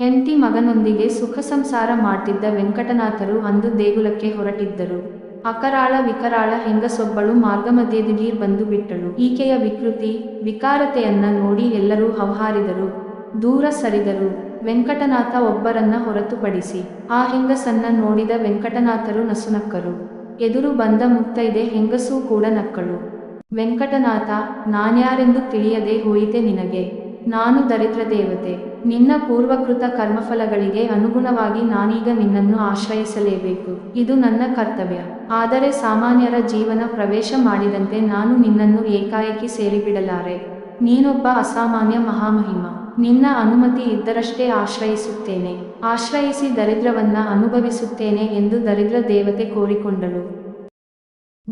ಹೆಂಡತಿ ಮಗನೊಂದಿಗೆ ಸುಖ ಸಂಸಾರ ಮಾಡ್ತಿದ್ದ ವೆಂಕಟನಾಥರು ಅಂದು ದೇಗುಲಕ್ಕೆ ಹೊರಟಿದ್ದರು. ಅಕರಾಳ ವಿಕರಾಳ ಹೆಂಗಸೊಬ್ಬಳು ಮಾರ್ಗಮಧ್ಯೆ ದಿಢೀರ್ ಬಂದು ಬಿಟ್ಟಳು. ಈಕೆಯ ವಿಕೃತಿ, ವಿಕಾರತೆಯನ್ನ ನೋಡಿ ಎಲ್ಲರೂ ಹವಹಾರಿದರು. ದೂರ ಸರಿದರು. ವೆಂಕಟನಾಥ ಒಬ್ಬರನ್ನ ಹೊರತುಪಡಿಸಿ ಆ ಹೆಂಗಸನ್ನ ನೋಡಿದ ವೆಂಕಟನಾಥರು ನಸುನಕ್ಕರು. ಎದುರು ಬಂದ ಇದೆ ಹೆಂಗಸೂ ಕೂಡ ನಕ್ಕಳು. ವೆಂಕಟನಾಥ, ನಾನ್ಯಾರೆಂದು ತಿಳಿಯದೆ ಹೋಯಿತೆ ನಿನಗೆ. ನಾನು ದರಿದ್ರ ದೇವತೆ. ನಿನ್ನ ಪೂರ್ವಕೃತ ಕರ್ಮಫಲಗಳಿಗೆ ಅನುಗುಣವಾಗಿ ನಾನೀಗ ನಿನ್ನನ್ನು ಆಶ್ರಯಿಸಲೇಬೇಕು. ಇದು ನನ್ನ ಕರ್ತವ್ಯ. ಆದರೆ ಸಾಮಾನ್ಯರ ಜೀವನ ಪ್ರವೇಶ ಮಾಡಿದಂತೆ ನಾನು ನಿನ್ನನ್ನು ಏಕಾಏಕಿ ಸೇರಿಬಿಡಲಾರೆ. ನೀನೊಬ್ಬ ಅಸಾಮಾನ್ಯ ಮಹಾಮಹಿಮ. ನಿನ್ನ ಅನುಮತಿ ಇದ್ದರಷ್ಟೇ ಆಶ್ರಯಿಸುತ್ತೇನೆ. ಆಶ್ರಯಿಸಿ ದರಿದ್ರವನ್ನ ಅನುಭವಿಸುತ್ತೇನೆ ಎಂದು ದರಿದ್ರ ದೇವತೆ ಕೋರಿಕೊಂಡಳು.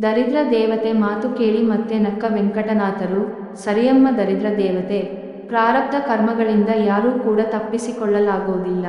ದರಿದ್ರ ದೇವತೆ ಮಾತು ಕೇಳಿ ಮತ್ತೆ ನಕ್ಕ ವೆಂಕಟನಾಥರು, ಸರಿಯಮ್ಮ ದರಿದ್ರ ದೇವತೆ ಪ್ರಾರಬ್ಧ ಕರ್ಮಗಳಿಂದ ಯಾರೂ ಕೂಡ ತಪ್ಪಿಸಿಕೊಳ್ಳಲಾಗುವುದಿಲ್ಲ.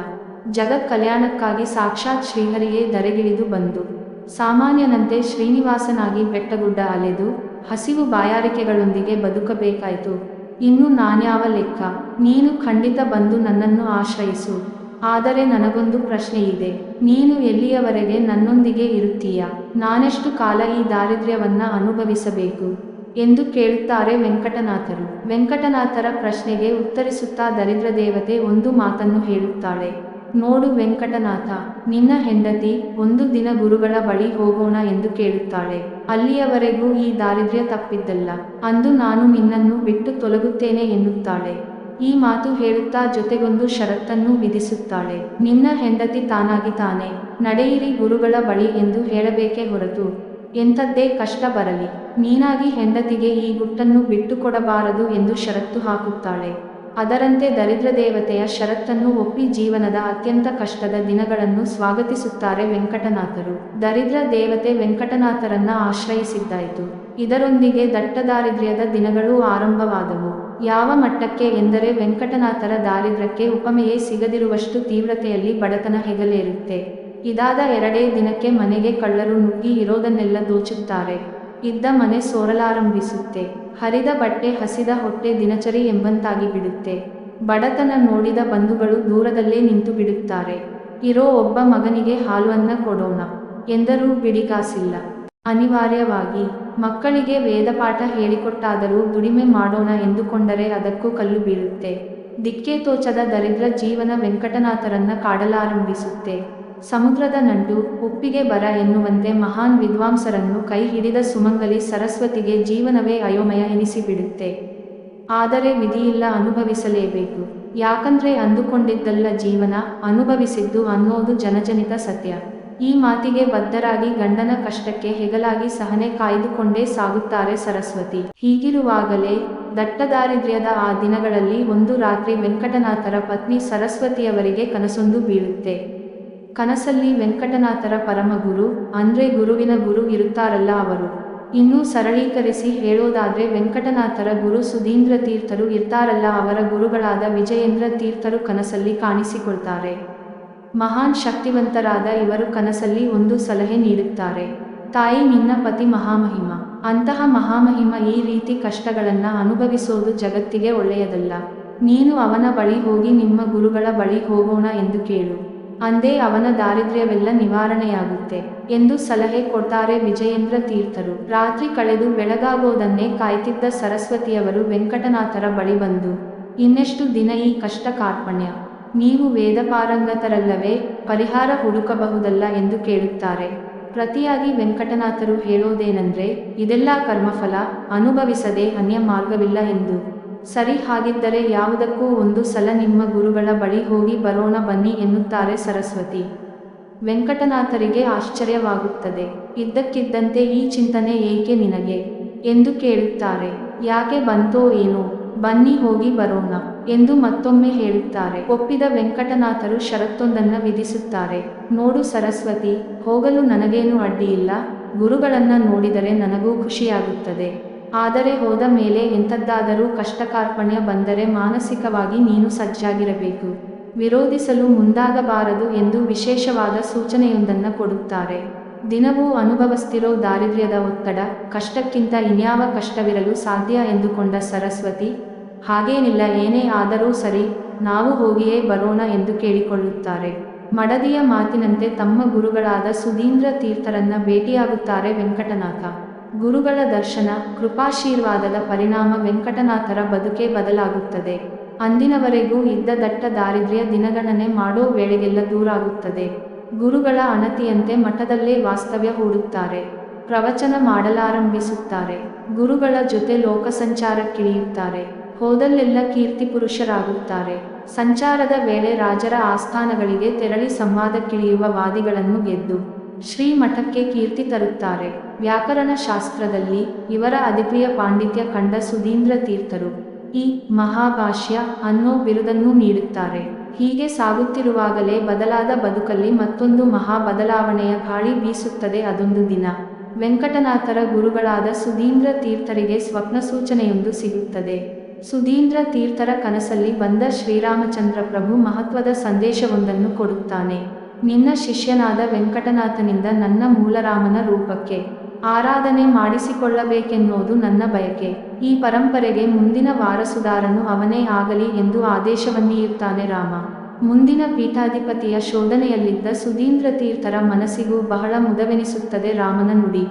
ಜಗತ್ ಕಲ್ಯಾಣಕ್ಕಾಗಿ ಸಾಕ್ಷಾತ್ ಶ್ರೀಹರಿಯೇ ಧರೆಗಿಳಿದು ಬಂದು, ಸಾಮಾನ್ಯನಂತೆ ಶ್ರೀನಿವಾಸನಾಗಿ ಬೆಟ್ಟಗುಡ್ಡ ಅಲೆದು, ಹಸಿವು ಬಾಯಾರಿಕೆಗಳೊಂದಿಗೆ ಬದುಕಬೇಕಾಯಿತು. ಇನ್ನು ನಾನ್ಯಾವ ಲೆಕ್ಕ? ನೀನು ಖಂಡಿತ ಬಂದು ನನ್ನನ್ನು ಆಶ್ರಯಿಸು. ಆದರೆ ನನಗೊಂದು ಪ್ರಶ್ನೆ ಇದೆ ನೀನು ಎಲ್ಲಿಯವರೆಗೆ ನನ್ನೊಂದಿಗೆ ಇರುತ್ತೀಯ? ನಾನೆಷ್ಟು ಕಾಲ ಈ ದಾರಿದ್ರ್ಯವನ್ನ ಅನುಭವಿಸಬೇಕು? ಎಂದು ಕೇಳುತ್ತಾರೆ ವೆಂಕಟನಾಥರು. ವೆಂಕಟನಾಥರ ಪ್ರಶ್ನೆಗೆ ಉತ್ತರಿಸುತ್ತಾ ದರಿದ್ರ ದೇವತೆ ಒಂದು ಮಾತನ್ನು ಹೇಳುತ್ತಾಳೆ. ನೋಡು ವೆಂಕಟನಾಥ, ನಿನ್ನ ಹೆಂಡತಿ ಒಂದು ದಿನ ಗುರುಗಳ ಬಳಿ ಹೋಗೋಣ ಎಂದು ಕೇಳುತ್ತಾಳೆ. ಅಲ್ಲಿಯವರೆಗೂ ಈ ದಾರಿದ್ರ್ಯ ತಪ್ಪಿದ್ದಲ್ಲ. ಅಂದು ನಾನು ನಿನ್ನನ್ನು ಬಿಟ್ಟು ತೊಲಗುತ್ತೇನೆ ಎನ್ನುತ್ತಾಳೆ. ಈ ಮಾತು ಹೇಳುತ್ತಾ ಜೊತೆಗೊಂದು ಷರತ್ತನ್ನು ವಿಧಿಸುತ್ತಾಳೆ. ನಿನ್ನ ಹೆಂಡತಿ ತಾನಾಗಿ ತಾನೆ, ನಡೆಯಿರಿ ಗುರುಗಳ ಬಳಿ ಎಂದು ಹೇಳಬೇಕೇ ಹೊರತು ಎಂಥದ್ದೇ ಕಷ್ಟ ಬರಲಿ. ನೀನಾಗಿ ಹೆಂಡತಿಗೆ ಈ ಗುಟ್ಟನ್ನು ಬಿಟ್ಟುಕೊಡಬಾರದು ಎಂದು ಷರತ್ತು ಹಾಕುತ್ತಾಳೆ. ಅದರಂತೆ ದರಿದ್ರ ದೇವತೆಯ ಷರತ್ತನ್ನು ಒಪ್ಪಿ ಜೀವನದ ಅತ್ಯಂತ ಕಷ್ಟದ ದಿನಗಳನ್ನು ಸ್ವಾಗತಿಸುತ್ತಾರೆ ವೆಂಕಟನಾಥರು. ದರಿದ್ರ ದೇವತೆ ವೆಂಕಟನಾಥರನ್ನ ಆಶ್ರಯಿಸಿದ್ದಾಯಿತು. ಇದರೊಂದಿಗೆ ದಟ್ಟ ದಾರಿದ್ರ್ಯದ ದಿನಗಳೂ ಆರಂಭವಾದವು. ಯಾವ ಮಟ್ಟಕ್ಕೆ ಎಂದರೆ ವೆಂಕಟನಾಥರ ದಾರಿದ್ರ್ಯಕ್ಕೆ ಉಪಮೆಯೇ ಸಿಗದಿರುವಷ್ಟು ತೀವ್ರತೆಯಲ್ಲಿ ಬಡತನ ಹೆಗಲೇರುತ್ತೆ. ಇದಾದ ಎರಡೇ ದಿನಕ್ಕೆ ಮನೆಗೆ ಕಳ್ಳರು ನುಗ್ಗಿ ಇರೋದನ್ನೆಲ್ಲ ದೋಚುತ್ತಾರೆ. ಇದ್ದ ಮನೆ ಸೋರಲಾರಂಭಿಸುತ್ತೆ. ಹರಿದ ಬಟ್ಟೆ ಹಸಿದ ಹೊಟ್ಟೆ ದಿನಚರಿ ಎಂಬಂತಾಗಿ ಬಿಡುತ್ತೆ. ಬಡತನ ನೋಡಿದ ಬಂಧುಗಳು ದೂರದಲ್ಲೇ ನಿಂತು ಬಿಡುತ್ತಾರೆ. ಇರೋ ಒಬ್ಬ ಮಗನಿಗೆ ಹಾಲುವನ್ನ ಕೊಡೋಣ. ಎಂದರೂ ಬಿಡಿಗಾಸಿಲ್ಲ ಅನಿವಾರ್ಯವಾಗಿ. ಮಕ್ಕಳಿಗೆ ವೇದಪಾಠ ಹೇಳಿಕೊಟ್ಟಾದರೂ ದುಡಿಮೆ ಮಾಡೋಣ ಎಂದುಕೊಂಡರೆ ಅದಕ್ಕೂ ಕಲ್ಲು ಬೀಳುತ್ತೆ. ದಿಕ್ಕೆ ತೋಚದ ದರಿದ್ರ ಜೀವನ ವೆಂಕಟನಾಥರನ್ನ ಕಾಡಲಾರಂಭಿಸುತ್ತೆ. ಸಮುದ್ರದ ನಂಟು, ಉಪ್ಪಿಗೆ ಬರ ಎನ್ನುವಂತೆ ಮಹಾನ್ ವಿದ್ವಾಂಸರನ್ನು ಕೈ ಹಿಡಿದ ಸುಮಂಗಲಿ ಸರಸ್ವತಿಗೆ ಜೀವನವೇ ಅಯೋಮಯ ಎನಿಸಿಬಿಡುತ್ತೆ. ಆದರೆ ವಿಧಿಯಿಲ್ಲ ಅನುಭವಿಸಲೇಬೇಕು. ಯಾಕಂದ್ರೆ ಅಂದುಕೊಂಡಿದ್ದಲ್ಲ ಜೀವನ, ಅನುಭವಿಸಿದ್ದು ಅನ್ನೋದು ಜನಜನಿತ ಸತ್ಯ. ಈ ಮಾತಿಗೆ ಬದ್ಧರಾಗಿ ಗಂಡನ ಕಷ್ಟಕ್ಕೆ ಹೆಗಲಾಗಿ ಸಹನೆ ಕಾಯ್ದುಕೊಂಡೇ ಸಾಗುತ್ತಾರೆ ಸರಸ್ವತಿ. ಹೀಗಿರುವಾಗಲೇ ದಟ್ಟದಾರಿದ್ರ್ಯದ ಆ ದಿನಗಳಲ್ಲಿ ಒಂದು ರಾತ್ರಿ ವೆಂಕಟನಾಥರ ಪತ್ನಿ ಸರಸ್ವತಿಯವರಿಗೆ ಕನಸೊಂದು ಬೀಳುತ್ತೆ. ಕನಸಲ್ಲಿ ವೆಂಕಟನಾಥರ ಪರಮಗುರು, ಅಂದ್ರೆ ಗುರುವಿನ ಗುರು ಇರುತ್ತಾರಲ್ಲ ಅವರು. ಇನ್ನೂ ಸರಳೀಕರಿಸಿ ಹೇಳೋದಾದ್ರೆ ವೆಂಕಟನಾಥರ ಗುರು ಸುಧೀಂದ್ರ ತೀರ್ಥರು ಇರ್ತಾರಲ್ಲ, ಅವರ ಗುರುಗಳಾದ ವಿಜಯೇಂದ್ರ ತೀರ್ಥರು ಕನಸಲ್ಲಿ ಕಾಣಿಸಿಕೊಳ್ತಾರೆ. ಮಹಾನ್ ಶಕ್ತಿವಂತರಾದ ಇವರು ಕನಸಲ್ಲಿ ಒಂದು ಸಲಹೆ ನೀಡುತ್ತಾರೆ. ತಾಯಿ, ನಿನ್ನ ಪತಿ ಮಹಾಮಹಿಮ. ಅಂತಹ ಮಹಾಮಹಿಮ ಈ ರೀತಿ ಕಷ್ಟಗಳನ್ನ ಅನುಭವಿಸೋದು ಜಗತ್ತಿಗೆ ಒಳ್ಳೆಯದಲ್ಲ. ನೀನು ಅವನ ಬಳಿ ಹೋಗಿ ನಿಮ್ಮ ಗುರುಗಳ ಬಳಿ ಹೋಗೋಣ ಎಂದು ಕೇಳು. ಅಂದೇ ಅವನ ದಾರಿದ್ರ್ಯವೆಲ್ಲ ನಿವಾರಣೆಯಾಗುತ್ತೆ ಎಂದು ಸಲಹೆ ಕೊಡ್ತಾರೆ ವಿಜಯೇಂದ್ರ ತೀರ್ಥರು. ರಾತ್ರಿ ಕಳೆದು ಬೆಳಗಾಗೋದನ್ನೇ ಕಾಯ್ತಿದ್ದ ಸರಸ್ವತಿಯವರು ವೆಂಕಟನಾಥರ ಬಳಿ ಬಂದು, ಇನ್ನೆಷ್ಟು ದಿನ ಈ ಕಷ್ಟ ಕಾರ್ಪಣ್ಯ? ನೀವು ವೇದ ಪಾರಂಗತರಲ್ಲವೇ ಪರಿಹಾರ ಹುಡುಕಬಹುದಲ್ಲ? ಎಂದು ಕೇಳುತ್ತಾರೆ. ಪ್ರತಿಯಾಗಿ ವೆಂಕಟನಾಥರು ಹೇಳೋದೇನೆಂದ್ರೆ, ಇದೆಲ್ಲ ಕರ್ಮಫಲ, ಅನುಭವಿಸದೆ ಅನ್ಯ ಮಾರ್ಗವಿಲ್ಲ ಎಂದು. ಸರಿ ಹಾಗಿದ್ದರೆ ಯಾವುದಕ್ಕೂ ಒಂದು ಸಲ ನಿಮ್ಮ ಗುರುಗಳ ಬಳಿ ಹೋಗಿ ಬರೋಣ ಬನ್ನಿ ಎನ್ನುತ್ತಾರೆ ಸರಸ್ವತಿ. ವೆಂಕಟನಾಥರಿಗೆ ಆಶ್ಚರ್ಯವಾಗುತ್ತದೆ. ಇದ್ದಕ್ಕಿದ್ದಂತೆ ಈ ಚಿಂತನೆ ಏಕೆ ನಿನಗೆ? ಎಂದು ಕೇಳುತ್ತಾರೆ. ಯಾಕೆ ಬಂತೋ ಏನೋ? ಬನ್ನಿ ಹೋಗಿ ಬರೋಣ ಎಂದು ಮತ್ತೊಮ್ಮೆ ಹೇಳುತ್ತಾರೆ. ಒಪ್ಪಿದ ವೆಂಕಟನಾಥರು ಷರತ್ತೊಂದನ್ನು ವಿಧಿಸುತ್ತಾರೆ. ನೋಡು ಸರಸ್ವತಿ, ಹೋಗಲು ನನಗೇನು ಅಡ್ಡಿಯಿಲ್ಲ. ಗುರುಗಳನ್ನ ನೋಡಿದರೆ ನನಗೂ ಖುಷಿಯಾಗುತ್ತದೆ. ಆದರೆ ಹೋದ ಮೇಲೆ ಎಂಥದ್ದಾದರೂ ಕಷ್ಟ ಕಾರ್ಪಣ್ಯ ಬಂದರೆ ಮಾನಸಿಕವಾಗಿ ನೀನು ಸಜ್ಜಾಗಿರಬೇಕು. ವಿರೋಧಿಸಲು ಮುಂದಾಗಬಾರದು ಎಂದು ವಿಶೇಷವಾದ ಸೂಚನೆಯೊಂದನ್ನು ಕೊಡುತ್ತಾರೆ. ದಿನವೂ ಅನುಭವಿಸ್ತಿರೋ ದಾರಿದ್ರ್ಯದ ಒತ್ತಡ, ಕಷ್ಟಕ್ಕಿಂತ ಇನ್ಯಾವ ಕಷ್ಟವಿರಲು ಸಾಧ್ಯ ಎಂದುಕೊಂಡ ಸರಸ್ವತಿ, ಹಾಗೇನಿಲ್ಲ ಏನೇ ಆದರೂ ಸರಿ, ನಾವು ಹೋಗಿಯೇ ಬರೋಣ ಎಂದು ಕೇಳಿಕೊಳ್ಳುತ್ತಾರೆ. ಮಡದಿಯ ಮಾತಿನಂತೆ ತಮ್ಮ ಗುರುಗಳಾದ ಸುಧೀಂದ್ರ ತೀರ್ಥರನ್ನ ಭೇಟಿಯಾಗುತ್ತಾರೆ ವೆಂಕಟನಾಥ. ಗುರುಗಳ ದರ್ಶನ, ಕೃಪಾಶೀರ್ವಾದದ ಪರಿಣಾಮ ವೆಂಕಟನಾಥರ ಬದುಕೇ ಬದಲಾಗುತ್ತದೆ. ಅಂದಿನವರೆಗೂ ಇದ್ದ ದಟ್ಟ ದಾರಿದ್ರ್ಯ ದಿನಗಣನೆ ಮಾಡೋ ವೇಳೆಗೆಲ್ಲ ದೂರಾಗುತ್ತದೆ. ಗುರುಗಳ ಅಣತಿಯಂತೆ ಮಠದಲ್ಲೇ ವಾಸ್ತವ್ಯ ಹೂಡುತ್ತಾರೆ. ಪ್ರವಚನ ಮಾಡಲಾರಂಭಿಸುತ್ತಾರೆ. ಗುರುಗಳ ಜೊತೆ ಲೋಕ ಸಂಚಾರಕ್ಕಿಳಿಯುತ್ತಾರೆ ಹೋದಲ್ಲೆಲ್ಲ ಕೀರ್ತಿ ಪುರುಷರಾಗುತ್ತಾರೆ. ಸಂಚಾರದ ವೇಳೆ ರಾಜರ ಆಸ್ಥಾನಗಳಿಗೆ ತೆರಳಿ ಸಂವಾದಕ್ಕಿಳಿಯುವ ವಾದಿಗಳನ್ನು ಗೆದ್ದು ಶ್ರೀಮಠಕ್ಕೆ ಕೀರ್ತಿ ತರುತ್ತಾರೆ. ವ್ಯಾಕರಣ ಶಾಸ್ತ್ರದಲ್ಲಿ ಇವರ ಅಧಿಪ್ರಿಯ ಪಾಂಡಿತ್ಯ ಕಂಡ ಸುಧೀಂದ್ರ ತೀರ್ಥರು ಈ ಮಹಾಭಾಷ್ಯ ಅನ್ನೋ ಬಿರುದನ್ನು ನೀಡುತ್ತಾರೆ. ಹೀಗೆ ಸಾಗುತ್ತಿರುವಾಗಲೇ ಬದಲಾದ ಬದುಕಲ್ಲಿ ಮತ್ತೊಂದು ಮಹಾ ಬದಲಾವಣೆಯ ಗಾಳಿ ಬೀಸುತ್ತದೆ ಅದೊಂದು ದಿನ. ವೆಂಕಟನಾಥರ ಗುರುಗಳಾದ ಸುಧೀಂದ್ರ ತೀರ್ಥರಿಗೆ ಸ್ವಪ್ನ ಸೂಚನೆಯೊಂದು ಸಿಗುತ್ತದೆ. ಸುಧೀಂದ್ರ ತೀರ್ಥರ ಕನಸಲ್ಲಿ ಬಂದ ಶ್ರೀರಾಮಚಂದ್ರ ಪ್ರಭು ಮಹತ್ವದ ಸಂದೇಶವೊಂದನ್ನು ಕೊಡುತ್ತಾನೆ. ನಿನ್ನ ಶಿಷ್ಯನಾದ ವೆಂಕಟನಾಥನಿಂದ ನನ್ನ ಮೂಲರಾಮನ ರೂಪಕ್ಕೆ. ಆರಾಧನೆ ಮಾಡಿಸಿಕೊಳ್ಳಬೇಕೆನ್ನೋದು ನನ್ನ ಬಯಕೆ. ಈ ಪರಂಪರೆಗೆ ಮುಂದಿನ ವಾರಸುದಾರನು ಅವನೇ ಆಗಲಿ ಎಂದು ಆದೇಶವನ್ನೀಯುತ್ತಾನೆ ರಾಮ. ಮುಂದಿನ ಪೀಠಾಧಿಪತಿಯ ಶೋಧನೆಯಲ್ಲಿದ್ದ ಸುಧೀಂದ್ರ ತೀರ್ಥರ ಮನಸ್ಸಿಗೂ ಬಹಳ ಮುದವೆನಿಸುತ್ತದೆ ರಾಮನ ನುಡಿ.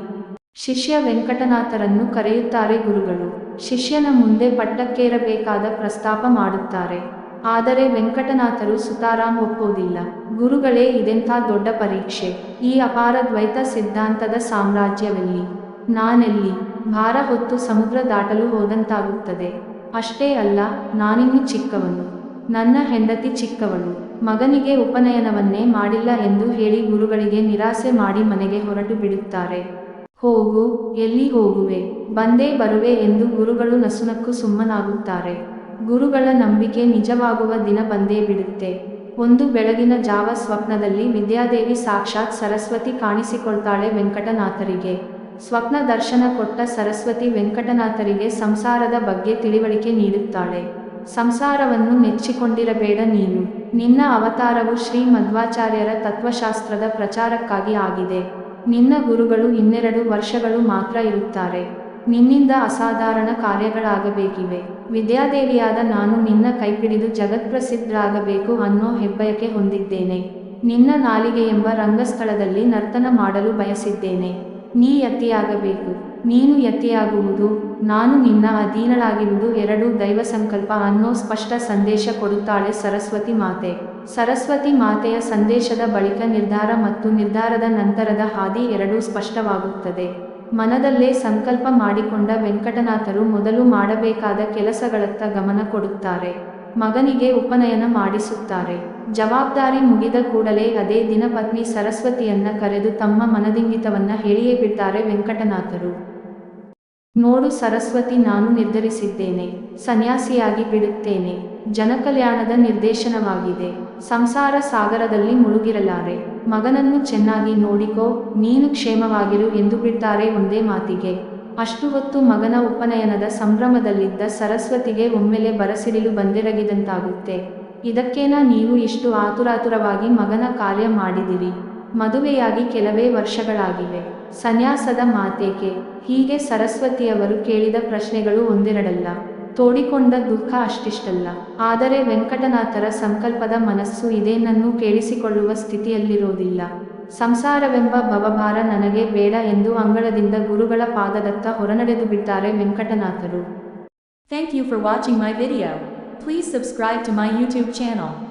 ಶಿಷ್ಯ ವೆಂಕಟನಾಥರನ್ನು ಕರೆಯುತ್ತಾರೆ ಗುರುಗಳು. ಶಿಷ್ಯನ ಮುಂದೆ ಪಟ್ಟಕ್ಕೇರಬೇಕಾದ ಪ್ರಸ್ತಾಪ ಮಾಡುತ್ತಾರೆ. ಆದರೆ ವೆಂಕಟನಾಥರು ಸುತಾರಾಮ್ ಒಪ್ಪೋದಿಲ್ಲ ಗುರುಗಳೇ, ಇದೆಂಥ ದೊಡ್ಡ ಪರೀಕ್ಷೆ. ಈ ಅಪಾರ ದ್ವೈತ ಸಿದ್ಧಾಂತದ ಸಾಮ್ರಾಜ್ಯವೆಲ್ಲಿ? ನಾನೆಲ್ಲಿ? ಭಾರ ಹೊತ್ತು ಸಮುದ್ರ ದಾಟಲು ಹೋದಂತಾಗುತ್ತದೆ. ಅಷ್ಟೇ ಅಲ್ಲ, ನಾನಿನ್ನು ಚಿಕ್ಕವನು. ನನ್ನ ಹೆಂಡತಿ ಚಿಕ್ಕವಳು. ಮಗನಿಗೆ ಉಪನಯನವನ್ನೇ ಮಾಡಿಲ್ಲ ಎಂದು ಹೇಳಿ ಗುರುಗಳಿಗೆ ನಿರಾಸೆ ಮಾಡಿ ಮನೆಗೆ ಹೊರಟು ಬಿಡುತ್ತಾರೆ. ಹೋಗು, ಎಲ್ಲಿ ಹೋಗುವೆ? ಬಂದೇ ಬರುವೆ ಎಂದು ಗುರುಗಳು ನಸುನಕ್ಕು ಸುಮ್ಮನಾಗುತ್ತಾರೆ. ಗುರುಗಳ ನಂಬಿಕೆ ನಿಜವಾಗುವ ದಿನ ಬಂದೇ ಬಿಡುತ್ತೆ. ಒಂದು ಬೆಳಗಿನ ಜಾವ ಸ್ವಪ್ನದಲ್ಲಿ ವಿದ್ಯಾದೇವಿ ಸಾಕ್ಷಾತ್ ಸರಸ್ವತಿ ಕಾಣಿಸಿಕೊಳ್ತಾಳೆ ವೆಂಕಟನಾಥರಿಗೆ. ಸ್ವಪ್ನ ದರ್ಶನ ಕೊಟ್ಟ ಸರಸ್ವತಿ ವೆಂಕಟನಾಥರಿಗೆ ಸಂಸಾರದ ಬಗ್ಗೆ ತಿಳಿವಳಿಕೆ ನೀಡುತ್ತಾಳೆ. ಸಂಸಾರವನ್ನು ನೆಚ್ಚಿಕೊಂಡಿರಬೇಡ ನೀನು. ನಿನ್ನ ಅವತಾರವು ಶ್ರೀ ಮಧ್ವಾಚಾರ್ಯರ ತತ್ವಶಾಸ್ತ್ರದ ಪ್ರಚಾರಕ್ಕಾಗಿ ಆಗಿದೆ. ನಿನ್ನ ಗುರುಗಳು ಇನ್ನೆರಡು ವರ್ಷಗಳು ಮಾತ್ರ ಇರುತ್ತಾರೆ. ನಿನ್ನಿಂದ ಅಸಾಧಾರಣ ಕಾರ್ಯಗಳಾಗಬೇಕಿವೆ. ವಿದ್ಯಾದೇವಿಯಾದ ನಾನು ನಿನ್ನ ಕೈಪಿಡಿದು ಜಗತ್ಪ್ರಸಿದ್ಧರಾಗಬೇಕು ಅನ್ನೋ ಹೆಬ್ಬಯಕೆ ಹೊಂದಿದ್ದೇನೆ. ನಿನ್ನ ನಾಲಿಗೆ ಎಂಬ ರಂಗಸ್ಥಳದಲ್ಲಿ ನರ್ತನ ಮಾಡಲು ಬಯಸಿದ್ದೇನೆ. ನೀ ಯತಿಯಾಗಬೇಕು. ನೀನು ಯತಿಯಾಗುವುದು, ನಾನು ನಿನ್ನ ಅಧೀನಳಾಗಿರುವುದು ಎರಡೂ ದೈವ ಸಂಕಲ್ಪ ಅನ್ನೋ ಸ್ಪಷ್ಟ ಸಂದೇಶ ಕೊಡುತ್ತಾಳೆ ಸರಸ್ವತಿ ಮಾತೆ. ಸರಸ್ವತಿ ಮಾತೆಯ ಸಂದೇಶದ ಬಳಿಕ ನಿರ್ಧಾರ ಮತ್ತು ನಿರ್ಧಾರದ ನಂತರದ ಹಾದಿ ಎರಡೂ ಸ್ಪಷ್ಟವಾಗುತ್ತದೆ. ಮನದಲ್ಲೇ ಸಂಕಲ್ಪ ಮಾಡಿಕೊಂಡ ವೆಂಕಟನಾಥರು ಮೊದಲು ಮಾಡಬೇಕಾದ ಕೆಲಸಗಳತ್ತ ಗಮನ ಕೊಡುತ್ತಾರೆ. ಮಗನಿಗೆ ಉಪನಯನ ಮಾಡಿಸುತ್ತಾರೆ. ಜವಾಬ್ದಾರಿ ಮುಗಿದ ಕೂಡಲೇ ಅದೇ ದಿನ ಪತ್ನಿ ಸರಸ್ವತಿಯನ್ನ ಕರೆದು ತಮ್ಮ ಮನದಿಂಗಿತವನ್ನ ಹೇಳಿಯೇ ಬಿಡ್ತಾರೆ ವೆಂಕಟನಾಥರು. ನೋಡು ಸರಸ್ವತಿ, ನಾನು ನಿರ್ಧರಿಸಿದ್ದೇನೆ. ಸನ್ಯಾಸಿಯಾಗಿ ಬಿಡುತ್ತೇನೆ. ಜನಕಲ್ಯಾಣದ ನಿರ್ದೇಶನವಾಗಿದೆ. ಸಂಸಾರ ಸಾಗರದಲ್ಲಿ ಮುಳುಗಿರಲಾರೆ. ಮಗನನ್ನು ಚೆನ್ನಾಗಿ ನೋಡಿಕೋ, ನೀನು ಕ್ಷೇಮವಾಗಿರು ಎಂದು ಬಿಡ್ತಾರೆ ಒಂದೇ ಮಾತಿಗೆ. ಅಷ್ಟು ಹೊತ್ತು ಮಗನ ಉಪನಯನದ ಸಂಭ್ರಮದಲ್ಲಿದ್ದ ಸರಸ್ವತಿಗೆ ಒಮ್ಮೆಲೆ ಬರಸಿಡಿಲು ಬಂದಿರಗಿದಂತಾಗುತ್ತೆ. ಇದಕ್ಕೇನ ನೀವು ಇಷ್ಟು ಆತುರಾತುರವಾಗಿ ಮಗನ ಕಾರ್ಯ ಮಾಡಿದಿರಿ. ಮದುವೆಯಾಗಿ ಕೆಲವೇ ವರ್ಷಗಳಾಗಿವೆ. ಸನ್ಯಾಸದ ಮಾತೇಕೆ? ಹೀಗೆ ಸರಸ್ವತಿಯವರು ಕೇಳಿದ ಪ್ರಶ್ನೆಗಳು ಒಂದೆರಡಲ್ಲ. ತೋಡಿಕೊಂಡ ದುಃಖ ಅಷ್ಟಿಷ್ಟಲ್ಲ. ಆದರೆ ವೆಂಕಟನಾಥರ ಸಂಕಲ್ಪದ ಮನಸ್ಸು ಇದೇನನ್ನು ಕೇಳಿಸಿಕೊಳ್ಳುವ ಸ್ಥಿತಿಯಲ್ಲಿರೋದಿಲ್ಲ. ಸಂಸಾರವೆಂಬ ಭವಭಾರ ನನಗೆ ಬೇಡ ಎಂದು ಅಂಗಳದಿಂದ ಗುರುಗಳ ಪಾದದತ್ತ ಹೊರನಡೆದು ಬಿಟ್ಟಾರೆ ವೆಂಕಟನಾಥರು. Thank you for watching my video please subscribe to my YouTube channel.